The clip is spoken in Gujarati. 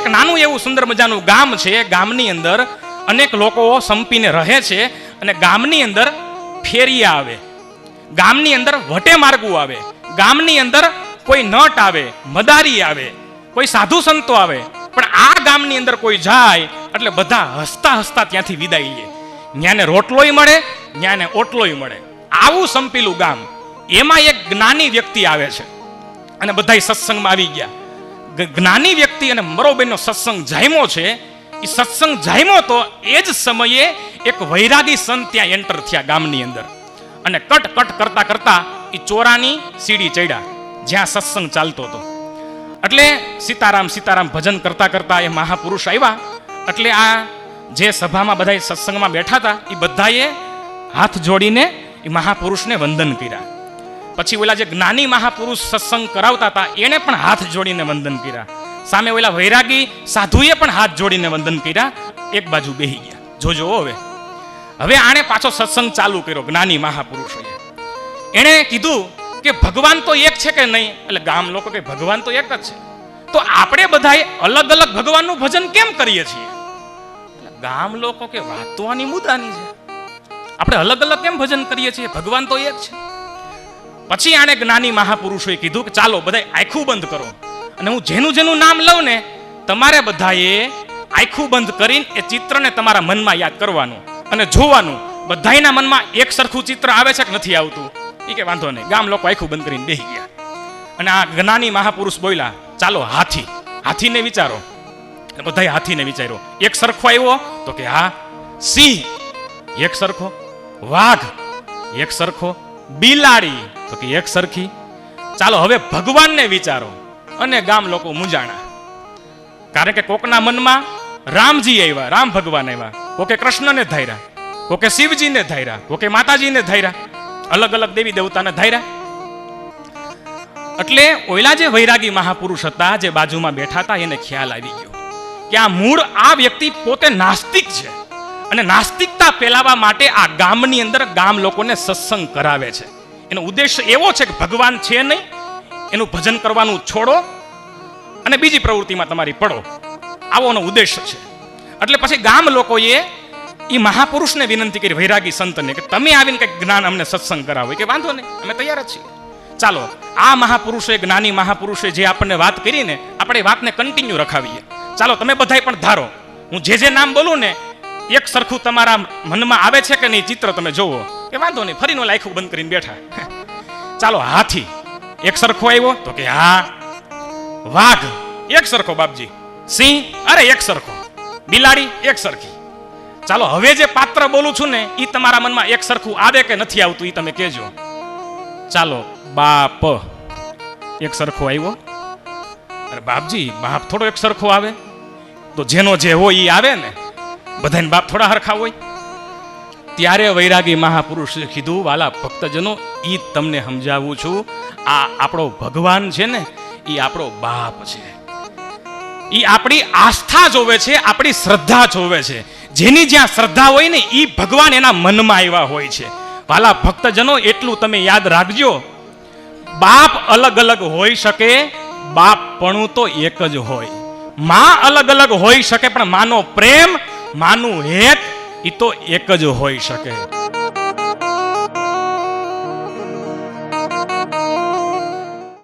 એક નાનું એવું સુંદર મજાનું ગામ છે, ગામની અંદર અનેક લોકો સંપીને રહે છે અને ગામની અંદર ફેરિયા આવે. ગામની અંદર વટે માર્ગું આવે. ગામની અંદર કોઈ નટ આવે, મદારી આવે, કોઈ સાધુ સંતો આવે. પણ આ ગામની અંદર કોઈ જાય એટલે બધા હસતા હસતા ત્યાંથી વિદાય લે. ન્યાને રોટલોય મળે, ન્યાને ઓટલોય મળે. આવું સંપીલું ગામ. એમાં એક જ્ઞાની વ્યક્તિ આવે છે. અને બધા સત્સંગમાં આવી ગયા. જ્ઞાની વ્યક્તિ અને મરોબેનનો સત્સંગ જામ્યો છે એ સત્સંગ જામ્યો તો એ જ સમયે એક વૈરાગી સંત ત્યાં એન્ટર થયા ગામની અંદર. અને કટ કટ કરતા કરતા એ ચોરાની સીડી ચડ્યા, જ્યાં સત્સંગ ચાલતો હતો. એટલે સીતારામ સીતારામ ભજન કરતા કરતા એ મહાપુરુષ આવ્યા. એટલે આ જે સભામાં બધા સત્સંગમાં બેઠા હતા એ બધાએ હાથ જોડીને એ મહાપુરુષને વંદન કર્યા. પછી ઓલા જે જ્ઞાની મહાપુરુષ સત્સંગ કરાવતા હતા, એણે પણ હાથ જોડીને વંદન કર્યા. સામે ઓલા વૈરાગી સાધુએ પણ હાથ જોડીને વંદન કર્યા. એક બાજુ બેહી ગયા. જોજો હવે. હવે આણે પાછો સત્સંગ ચાલુ કર્યો, જ્ઞાની મહાપુરુષોએ. એણે કીધું કે ભગવાન તો એક છે કે નહીં? એટલે ગામ લોકો કે ભગવાન તો એક જ છે. તો આપણે બધાએ અલગ અલગ ભગવાનનું ભજન કેમ કરીએ છીએ? ગામ લોકો કે વાત તો આની મુદ્દાની છે. આપણે અલગ અલગ કેમ ભજન કરીએ છીએ? ભગવાન તો એક છે. પછી આણે જ્ઞાની મહાપુરુષોએ કીધું કે ચાલો બધા આખું બંધ કરો. અને હું જેનું જેનું નામ લઉં ને, તમારે બધાએ આખું બંધ કરીને એ ચિત્રને તમારા મનમાં યાદ કરવાનું અને જોવાનું. બધાયના મનમાં એક સરખું ચિત્ર આવે છે કે નથી આવતું? એ કે વાંધો નહીં. ગામ લોકો આખું બંધ કરીને બેસી ગયા. અને આ જ્ઞાની મહાપુરુષ બોલ્યા, ચાલો હાથી, હાથીને વિચારો. બધાએ હાથીને વિચાર્યો. એક સરખો આવ્યો તો કે હા, સિંહ, એક સરખો, વાઘ, એક સરખો બિલાડી. તો કે એક સરખી. ચાલો હવે ભગવાનને વિચારો. અને ગામ લોકો મૂંઝાણા. કારણ કે કોકના મનમાં રામજી આવ્યા, રામ ભગવાન આવ્યા. કોકે કૃષ્ણને ધાર્યા, કોકે શિવજીને ધાર્યા, કોકે માતાજીને ધાર્યા, અલગ અલગ દેવી દેવતાને ધાર્યા. એટલે ઓયલા જે વૈરાગી મહાપુરુષ હતા, જે બાજુમાં બેઠા હતા, એને ખ્યાલ આવી ગયો કે આ મૂળ આ વ્યક્તિ પોતે નાસ્તિક છે. અને નાસ્તિકતા ફેલાવવા માટે આ ગામની અંદર ગામ લોકોને સત્સંગ કરાવે છે. એનો ઉદ્દેશ એવો છે કે ભગવાન છે નહીં, એનું ભજન કરવાનું છોડો અને બીજી પ્રવૃત્તિમાં તમારી પડો. આવો એનો ઉદ્દેશ છે. એટલે પછી ગામ લોકોએ એ મહાપુરુષને વિનંતી કરી, વૈરાગી સંતને, કે તમે આવીને કંઈક જ્ઞાન અમને સત્સંગ કરાવો. કે, વાંધો નહીં, અમે તૈયાર છીએ. ચાલો, આ મહાપુરુષે, જ્ઞાની મહાપુરુષે જે આપણને વાત કરીને, આપણે વાતને કન્ટિન્યુ રખાવીએ. ચાલો, તમે બધાય પણ ધારો. હું જે જે નામ બોલું ને એક સરખું તમારા મનમાં આવે છે કે નહીં? ચિત્ર તમે જોવો. કે વાંધો નહીં, ફરીનો લાયખું બંધ કરીને બેઠા. ચાલો, હાથી. એક સરખો આવ્યો, તો કે હા. વાઘ. એક સરખો, બાપજી. સિંહ. અરે, એક સરખો. બિલાડી, એક સરખી. ચાલો, હવે જે પાત્ર બોલું છું ને એ તમારા મનમાં એક સરખું આવે કે નથી આવતું એ તમે કહેજો. ચાલો, બાપ. એક સરખો આવ્યો. અરે, બાપજી, બાપ થોડો એક સરખો આવે. તો જેનો જે હોય એ આવે ને બધાને બાપ થોડા હરખા હોય. ત્યારે વૈરાગી મહાપુરુષે કીધું, વાલા ભક્તજનો એ તમને સમજાવું છું. આ આપણો ભગવાન છે ને એ આપણો બાપ છે. એ આપણી આસ્થા જોવે છે, આપણી શ્રદ્ધા જોવે છે. જેની જ્યાં શ્રદ્ધા હોય ને એ ભગવાન એના મનમાં આવ્યા હોય છે. વાલા ભક્તજનો, એટલું તમે યાદ રાખજો. બાપ અલગ અલગ હોઈ શકે બાપ પણું તો એક જ હોય. માં અલગ અલગ હોઈ શકે, પણ માનો પ્રેમ માનું હેત એ તો એક જ હોઈ શકે.